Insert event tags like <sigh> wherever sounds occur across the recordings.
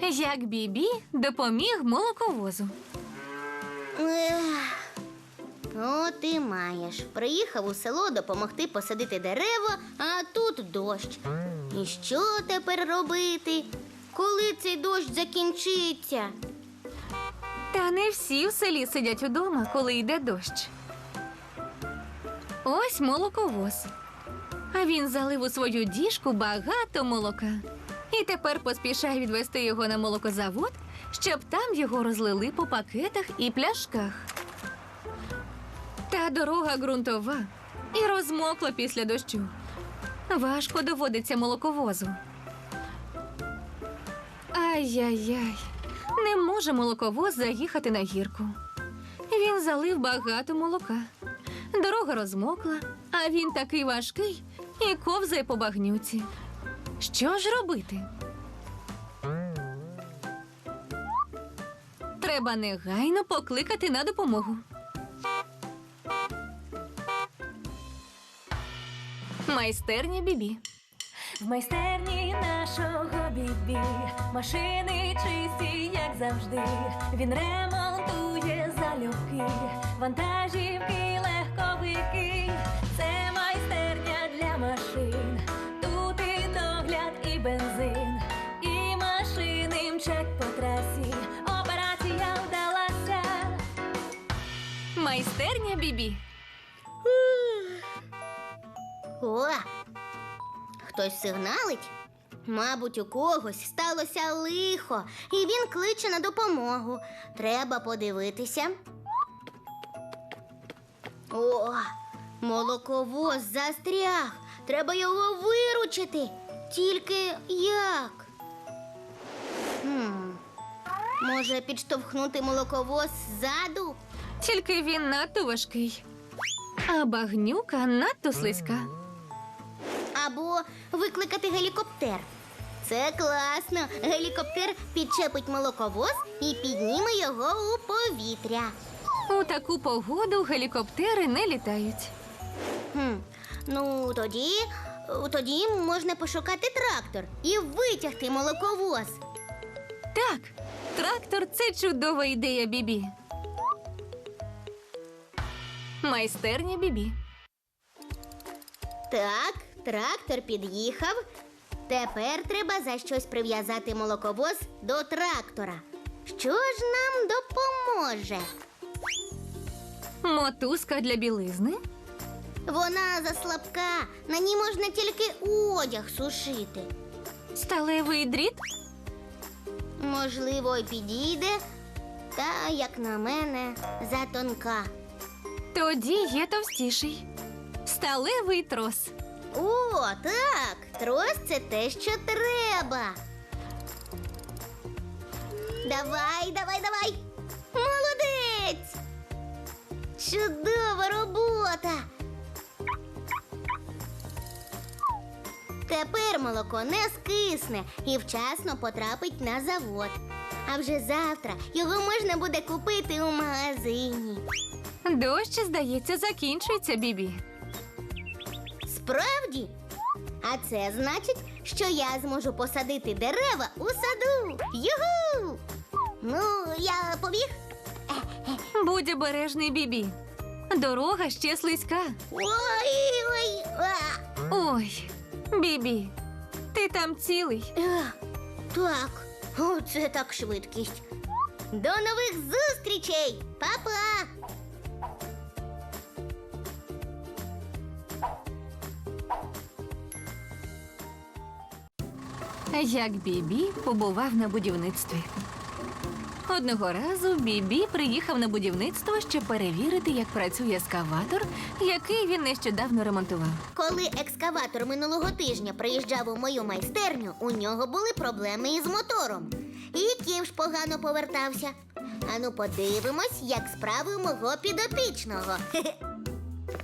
Як Бібі допоміг молоковозу. Ех. От і маєш. Приїхав у село допомогти посадити дерева, а тут дощ. І що тепер робити? Коли цей дощ закінчиться? Та не всі в селі сидять удома, коли йде дощ. Ось молоковоз. А він залив у свою діжку багато молока. І тепер поспішає відвести його на молокозавод, щоб там його розлили по пакетах і пляшках. Та дорога ґрунтова і розмокла після дощу. Важко доводиться молоковозу. Ай-яй-яй, не може молоковоз заїхати на гірку. Він залив багато молока. Дорога розмокла, а він такий важкий і ковзає по багнюці. Що ж робити? Треба негайно покликати на допомогу. Майстерня Бібі. В майстерні нашого бібі машини чисті, як завжди. Він ремонтує залюбки, вантажівки, легковики. Це Майстерня Бібі. О! Хтось сигналить? Мабуть, у когось сталося лихо, і він кличе на допомогу. Треба подивитися. О, молоковоз застряг. Треба його виручити. Тільки як? Хм. Може, підштовхнути молоковоз ззаду? Тільки він надто важкий, а багнюка надто слизька. Або викликати гелікоптер. Це класно. Гелікоптер підчепить молоковоз і підніме його у повітря. У таку погоду гелікоптери не літають. Хм. Ну, тоді, тоді можна пошукати трактор і витягти молоковоз. Так, трактор це чудова ідея, Бібі. Майстерня Бібі. Так, трактор під'їхав. Тепер треба за щось прив'язати молоковоз до трактора. Що ж нам допоможе? Мотузка для білизни. Вона заслабка, на ній можна тільки одяг сушити. Сталевий дріт. Можливо, й підійде, та, як на мене, затонка. Тоді є товстіший. Сталевий трос. О, так, трос це те, що треба. Давай, давай, давай. Молодець! Чудова робота. Тепер молоко не скисне і вчасно потрапить на завод. А вже завтра його можна буде купити у магазині. Дощ, здається, закінчується, Бібі. Справді? А це значить, що я зможу посадити дерева у саду. Югу! Ну, я побіг. Будь обережний, Бібі. Дорога ще слизька. Ой, ой. Ой, Бібі, ти там цілий. Так, оце так швидкість. До нових зустрічей! Па-па! Як Бібі побував на будівництві. Одного разу Бібі приїхав на будівництво, щоб перевірити, як працює ескаватор, який він нещодавно ремонтував. Коли екскаватор минулого тижня приїжджав у мою майстерню, у нього були проблеми із мотором. І ківш погано повертався. Ану, подивимось, як справи мого підопічного. <laughs>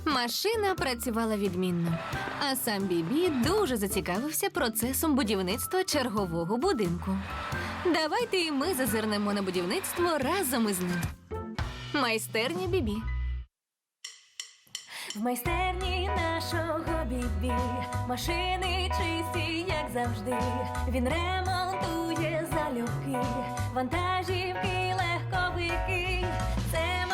Машина працювала відмінно, а сам Бібі дуже зацікавився процесом будівництва чергового будинку. Давайте і ми зазирнемо на будівництво разом із ним. Майстерня Бібі. В майстерні нашого бібі машини чисті, як завжди. Він ремонтує залюбки, вантажівки, легковики, це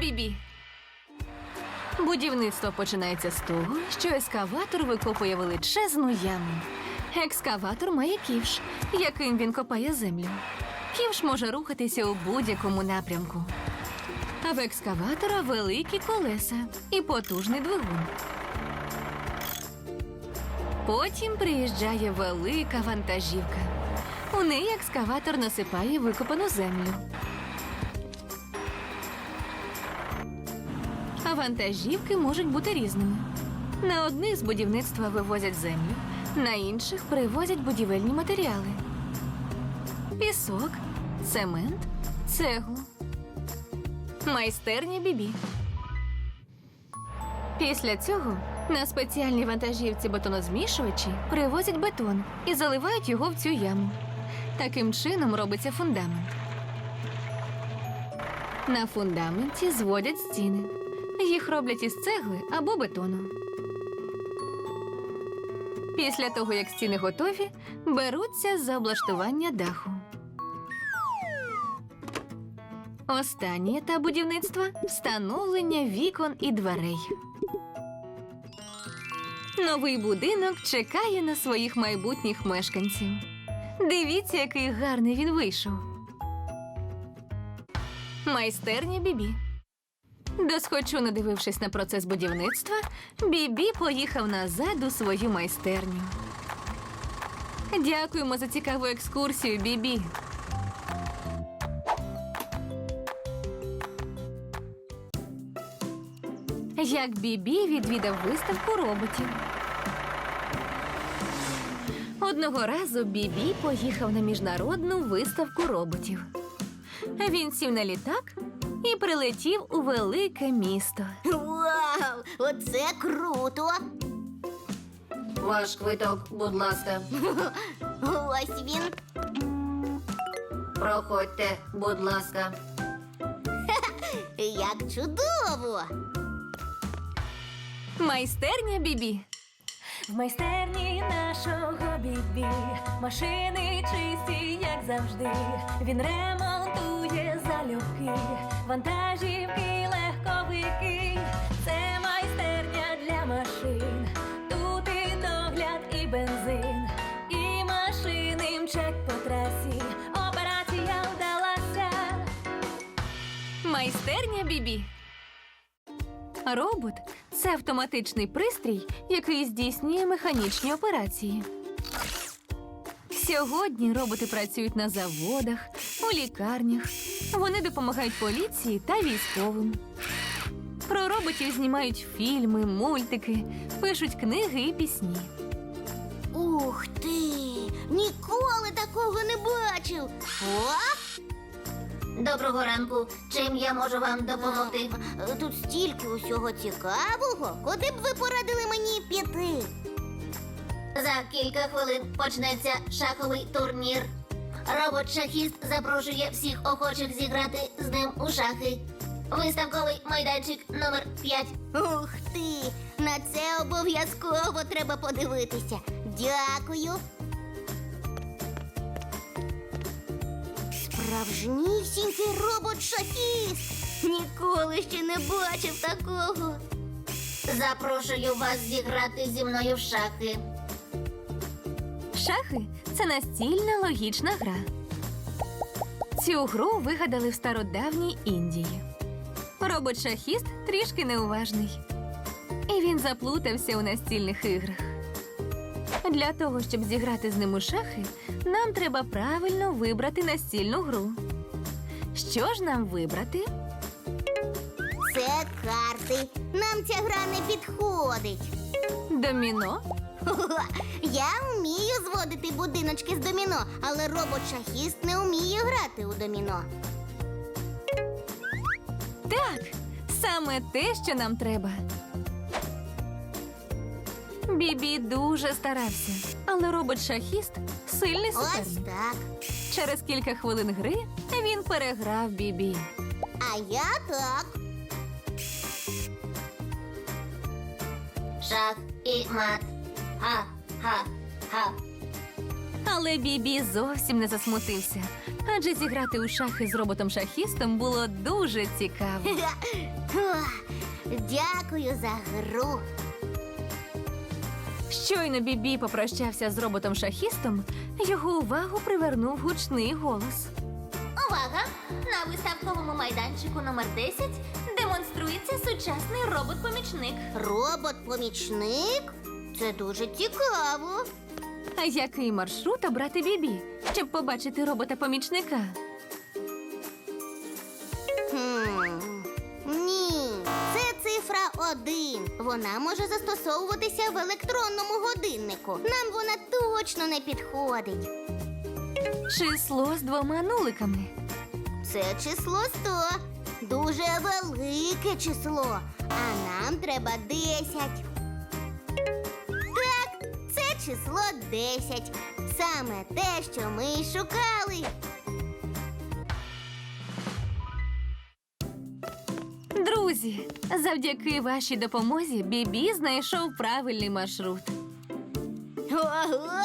Бібі. Будівництво починається з того, що ескаватор викопує величезну яму. Екскаватор має ківш, яким він копає землю. Ківш може рухатися у будь-якому напрямку. А в екскаватора великі колеса і потужний двигун. Потім приїжджає велика вантажівка. У неї екскаватор насипає викопану землю. А вантажівки можуть бути різними. На одних з будівництва вивозять землю, на інших привозять будівельні матеріали: пісок, цемент, цеглу. Майстерня бібі. Після цього на спеціальній вантажівці бетонозмішувачі привозять бетон і заливають його в цю яму. Таким чином робиться фундамент. На фундаменті зводять стіни. Їх роблять із цегли або бетону. Після того, як стіни готові, беруться за облаштування даху. Останній етап будівництва встановлення вікон і дверей. Новий будинок чекає на своїх майбутніх мешканців. Дивіться, який гарний він вийшов. Майстерня Бібі. Досхочу, надивившись на процес будівництва, Бібі поїхав назад у свою майстерню. Дякуємо за цікаву екскурсію, Бібі. Як Бібі відвідав виставку роботів. Одного разу Бібі поїхав на міжнародну виставку роботів. Він сів на літак і прилетів у велике місто. Вау! Оце круто! Ваш квиток, будь ласка, Ось він. проходьте, будь ласка. <laughs> Як чудово! Майстерня Бібі. В майстерні нашого бібі машини чисті, як завжди. Він ремонтує залюбки, вантажівки, легковики. Це майстерня для машин. Тут і догляд, і бензин, і машини мчать по трасі. Операція вдалася. Майстерня Бібі. Робот це автоматичний пристрій, який здійснює механічні операції. Сьогодні роботи працюють на заводах, у лікарнях. Вони допомагають поліції та військовим. Про роботів знімають фільми, мультики, пишуть книги і пісні. Ух ти! Ніколи такого не бачив. О! Доброго ранку. Чим я можу вам допомогти? Тут стільки усього цікавого. Куди б ви порадили мені піти? За кілька хвилин почнеться шаховий турнір. Робот-шахіст запрошує всіх охочих зіграти з ним у шахи. Виставковий майданчик номер 5. Ух ти! На це обов'язково треба подивитися. Дякую. Справжнісінький робот-шахіст. Ніколи ще не бачив такого. Запрошую вас зіграти зі мною в шахи. Шахи це настільна логічна гра. Цю гру вигадали в стародавній Індії. Робот-шахіст трішки неуважний. І він заплутався у настільних іграх. Для того, щоб зіграти з ним у шахи, нам треба правильно вибрати настільну гру. Що ж нам вибрати? Це карти. Нам ця гра не підходить. Доміно? Я вмію зводити будиночки з доміно, але робот-шахіст не вміє грати у доміно. Так, саме те, що нам треба. Бібі дуже старався, але робот-шахіст сильний Ось суперник. так. Через кілька хвилин гри він переграв Бібі. А я так. Шах і мат. Ха, ха, ха. Але Бібі зовсім не засмутився, адже зіграти у шахи з роботом-шахістом було дуже цікаво. <laughs> Дякую за гру. Щойно Бібі попрощався з роботом-шахістом, його увагу привернув гучний голос. Увага! На виставковому майданчику номер 10 демонструється сучасний робот-помічник. Робот-помічник? Це дуже цікаво. А який маршрут обрати Бібі, щоб побачити робота-помічника? Хм. Ні, це цифра один. Вона може застосовуватися в електронному годиннику. Нам вона точно не підходить. Число з двома нуликами. Це число 100. Дуже велике число. А нам треба 10. Число 10. Саме те, що ми й шукали. Друзі, завдяки вашій допомозі Бібі знайшов правильний маршрут. Ого!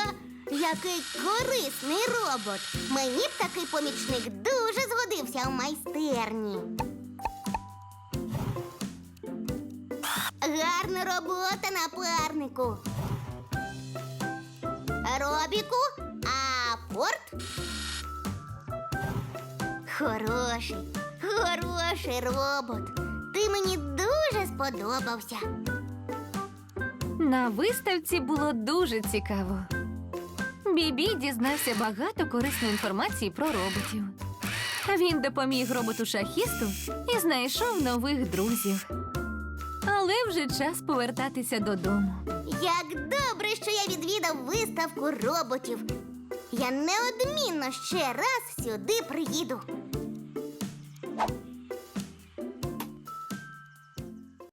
Який корисний робот! Мені б такий помічник дуже згодився в майстерні. Гарна робота, напарнику. Робіку, а порт? Хороший, хороший робот. Ти мені дуже сподобався. На виставці було дуже цікаво. Бібі дізнався багато корисної інформації про роботів. Він допоміг роботу шахісту і знайшов нових друзів. Але вже час повертатися додому. Як добре, що я відвідав виставку роботів. Я неодмінно ще раз сюди приїду.